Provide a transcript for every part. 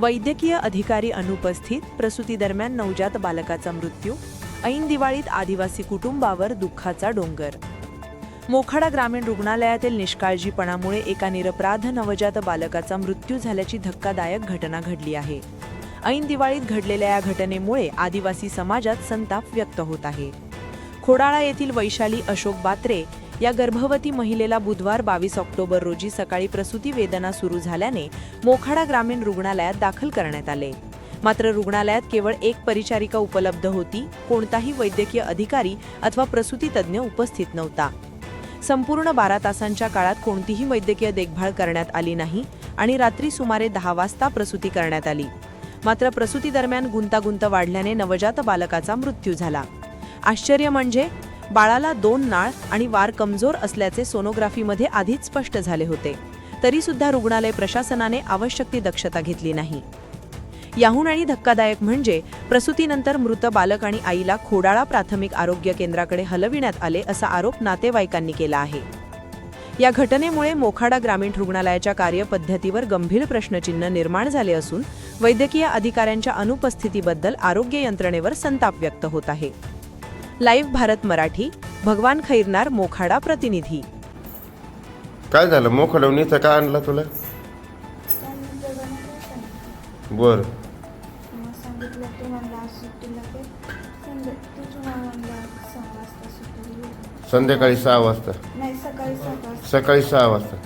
वैद्यकीय अधिकारी अनुपस्थित. प्रसूती दरम्यान नवजात बालकाचा मृत्यू. ऐन दिवाळीत आदिवासी कुटुंबावर दुःखाचा डोंगर. मोखाडा ग्रामीण रुग्णालयातील निष्काळजीपणामुळे एका निरपराध नवजात बालकाचा मृत्यू झाल्याची धक्कादायक घटना घडली आहे. ऐन दिवाळीत घडलेल्या या घटनेमुळे आदिवासी समाजात संताप व्यक्त होत आहे. खोडाळा येथील वैशाली अशोक बात्रे या गर्भवती महिलेला बुधवार बावीस ऑक्टोबर रोजी सकाळी प्रसूती वेदना सुरू झाल्याने मोखाडा ग्रामीण रुग्णालयात दाखल करण्यात आले. मात्र रुग्णालयात केवळ एक परिचारिका उपलब्ध होती कोणताही वैद्यकीय अधिकारी अथवा प्रसूती तज्ज्ञ उपस्थित नव्हता. संपूर्ण बारा तासांच्या काळात कोणतीही वैद्यकीय देखभाल करण्यात आली नाही आणि रात्री सुमारे दहा वाजता प्रसूती करण्यात आली. मात्र प्रसूती दरम्यान गुंतागुंत वाढल्याने नवजात बालकाचा मृत्यू झाला. आश्चर्य म्हणजे बाळाला दोन नाळ आणि वार कमजोर असल्याचे सोनोग्राफीमध्ये आधीच स्पष्ट झाले होते. तरी सुद्धा रुग्णालय प्रशासनाने आवश्यक ती दक्षता घेतली नाही. याहून आणि धक्कादायक म्हणजे प्रसूतीनंतर मृत बालक आणि आईला खोडाळा प्राथमिक आरोग्य केंद्राकडे हलविण्यात आले असा आरोप नातेवाईकांनी केला आहे. या घटनेमुळे मोखाडा ग्रामीण रुग्णालयाच्या कार्यपद्धतीवर गंभीर प्रश्नचिन्ह निर्माण झाले असून वैद्यकीय अधिकाऱ्यांच्या अनुपस्थितीबद्दल आरोग्य यंत्रणेवर संताप व्यक्त होत आहे. लाईव्ह भारत मराठी भगवान खैरनार मोखाडा प्रतिनिधी. काय झालं? मोखडवणीचं काय आणलं तुला? बर. मग सांगितलं आज सुट्टीला ते संध्या सहा वाजता सुट्टी दिली संध्याकाळी सहा वाजता. नाही सकाळी सात वाजता सकाळी सहा वाजता.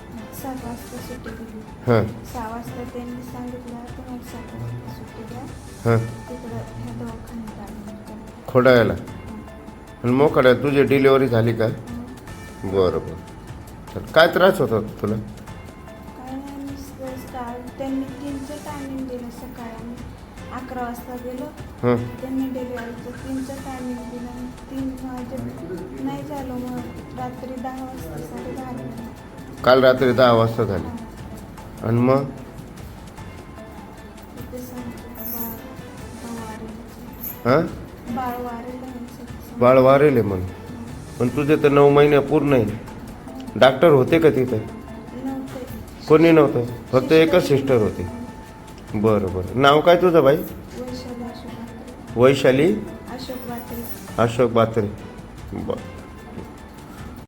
सात वाजता सुट्टी दिली हां. सहा वाजता त्यांनी सांगितलं तर मग सात वाजता सुट्टी द्या हां. तिकडं ह्या दवाखान्यात खोडायला. आणि मोखड्या तुझी डिलिव्हरी झाली का? बरं बरं. चल काय त्रास होता तुला? काय नाही नुसतं स्टार त्यांनी तीनचं टायमिंग दिलं सकाळी. आम्ही अकरा वाजता गेलो. हां. त्यांनी डिलिव्हरीचं तीनचं टायमिंग दिलं. आणि तीन वाजे नाही झालं मग रात्री दहा वाजता साडे दहा काल रात्री दहा वाजता झाली. आणि मग? बाळ बाळ वारेल हां? बाळ वारेल. बाळ वारेल आहे म्हणून. पण तुझे तर नऊ महिने पूर्ण आहे. डॉक्टर होते का तिथं? कोणी नव्हतं? फक्त एकच सिस्टर होती. बरं बरं. नाव काय तुझं बाई? वैशाली अशोक बात्रे वैशाली? अशोक बात्रे अशोक बात्रे बरं.